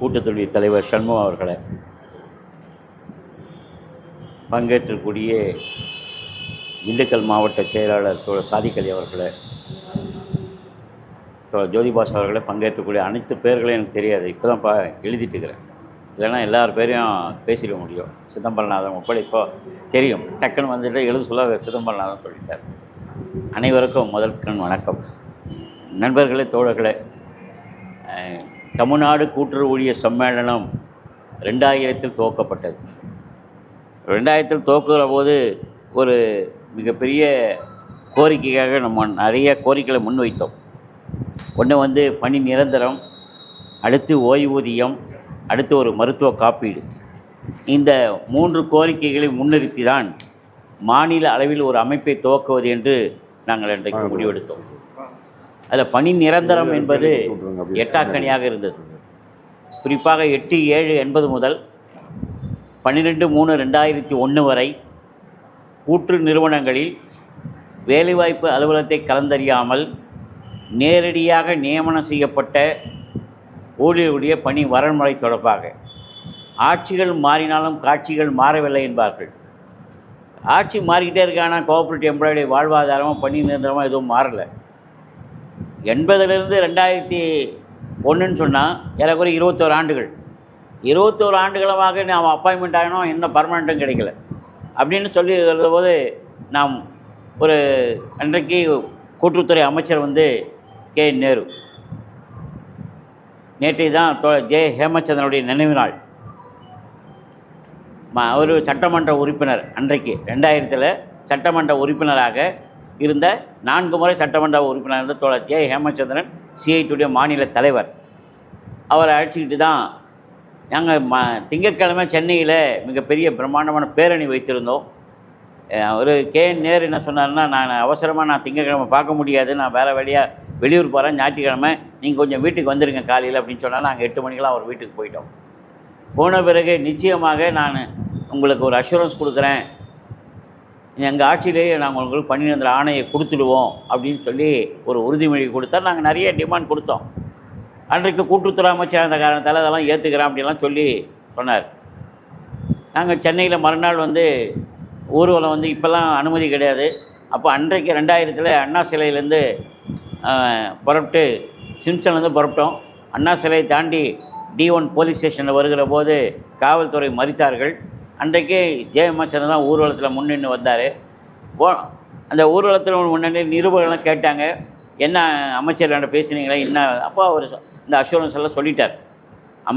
கூட்டத்துடைய தலைவர் சண்முகம் அவர்களை பங்கேற்றக்கூடிய திண்டுக்கல் மாவட்ட செயலாளர் தோழர் சாதிக்கலி அவர்களை தோழர் ஜோதிபாஸ் அவர்களை பங்கேற்றக்கூடிய அனைத்து பேர்களையும் எனக்கு தெரியாது. இப்போ தான் பா எழுதிட்டு இல்லைனா இல்லைன்னா எல்லார் பேரையும் பேசிட முடியும். சிதம்பரநாதன் உட்பட இப்போ தெரியும். டக்குன்னு வந்துட்டு எழுத சொல்ல சிதம்பரநாதன் சொல்லிட்டார். அனைவருக்கும் முதல் கண் வணக்கம். நண்பர்களே தோழர்களே தமிழ்நாடு கூட்டுறவு ஊழியர் சம்மேளனம் ரெண்டாயிரத்தில் துவக்கப்பட்டது. ரெண்டாயிரத்தில் துவக்குகிற போது ஒரு மிகப்பெரிய கோரிக்கையாக நம்ம நிறைய கோரிக்கைகளை முன்வைத்தோம். ஒன்று வந்து பணி நிரந்தரம் அடுத்து ஓய்வூதியம் அடுத்து ஒரு மருத்துவ காப்பீடு. இந்த மூன்று கோரிக்கைகளை முன்னிறுத்தி தான் மாநில அளவில் ஒரு அமைப்பை துவக்குவது என்று நாங்கள் இன்றைக்கு முடிவெடுத்தோம். அதில் பணி நிரந்தரம் என்பது எட்டாக்கணியாக இருந்தது. குறிப்பாக எட்டு ஏழு எண்பது முதல் பன்னிரெண்டு மூணு ரெண்டாயிரத்தி ஒன்று வரை கூற்று நிறுவனங்களில் வேலைவாய்ப்பு அலுவலகத்தை கலந்தறியாமல் நேரடியாக நியமனம் செய்யப்பட்ட ஊழியர்களுடைய பணி வரன்முறை தொடர்பாக. ஆட்சிகள் மாறினாலும் காட்சிகள் மாறவில்லை என்பார்கள். ஆட்சி மாறிக்கிட்டே இருக்கானா கோஆப்ரேட்டிவ் எம்ப்ளாயுடைய வாழ்வாதாரமும் பணி நிரந்தரமாக எதுவும் மாறலை. எண்பதுலேருந்து ரெண்டாயிரத்தி ஒன்றுன்னு சொன்னால் ஏறக்குறைய இருபத்தோரு ஆண்டுகள். இருபத்தோரு ஆண்டுகளமாக நாம் அப்பாயின்மெண்ட் ஆகணும் இன்னும் பர்மனெண்ட்டும் கிடைக்கல. அப்படின்னு சொல்லி போது நாம் ஒரு அன்றைக்கு கூட்டுறவுத்துறை அமைச்சர் வந்து கே. நேரு. நேற்றைய தான் ஜே. ஹேமச்சந்திரனுடைய நினைவு நாள். ம- ஒரு சட்டமன்ற உறுப்பினர் அன்றைக்கு. ரெண்டாயிரத்தில் சட்டமன்ற உறுப்பினராக இருந்த நான்கு முறை சட்டமன்ற உறுப்பினர் இருந்த தோழர் கே. ஹேமச்சந்திரன் சிஐடியுடைய மாநில தலைவர். அவரை அழைச்சிக்கிட்டு தான் நாங்கள் ம திங்கட்கிழமை சென்னையில் மிகப்பெரிய பிரம்மாண்டமான பேரணி வைத்திருந்தோம். ஒரு கே. என் நேரு என்ன சொன்னார்னா நான் அவசரமாக நான் திங்கட்கிழமை பார்க்க முடியாது. நான் வேறு வழியாக வெளியூர் போகிறேன் ஞாயிற்றுக்கிழமை நீங்கள் கொஞ்சம் வீட்டுக்கு வந்துடுங்க காலையில் அப்படின்னு சொன்னால் நாங்கள் எட்டு மணிக்கெலாம் அவர் வீட்டுக்கு போயிட்டோம். போன பிறகு நிச்சயமாக நான் உங்களுக்கு ஒரு அஷூரன்ஸ் கொடுக்குறேன். எங்கள் ஆட்சியிலேயே நாங்கள் உங்களுக்கு பன்னிரெண்டு ஆணையை கொடுத்துடுவோம் அப்படின்னு சொல்லி ஒரு உறுதிமொழி கொடுத்தா நாங்கள் நிறைய டிமாண்ட் கொடுத்தோம். அன்றைக்கு கூட்டுத்துறை அமைச்சர் அந்த காரணத்தால் அதெல்லாம் ஏற்றுக்கிறோம் அப்படிலாம் சொல்லி சொன்னார். நாங்கள் சென்னையில் மறுநாள் வந்து ஊர்வலம் வந்து இப்போல்லாம் அனுமதி கிடையாது. அப்போ அன்றைக்கு ரெண்டாயிரத்தில் அண்ணா சிலையிலேருந்து புறப்பட்டு சிம்சன்லேருந்து புறப்பட்டோம். அண்ணா சிலையை தாண்டி டி ஒன் போலீஸ் ஸ்டேஷனில் வருகிற போது காவல்துறை மறித்தார்கள். அன்றைக்கு ஜெயமச்சன் தான் ஊர்வலத்தில் முன்னின்று வந்தார். போ அந்த ஊர்வலத்தில் முன்னாடி நிருபர்கள்லாம் கேட்டாங்க என்ன அமைச்சர் பேசுனீங்களா? என்ன? அப்போ அவர் இந்த அஷூரன்ஸ் எல்லாம் சொல்லிட்டார்.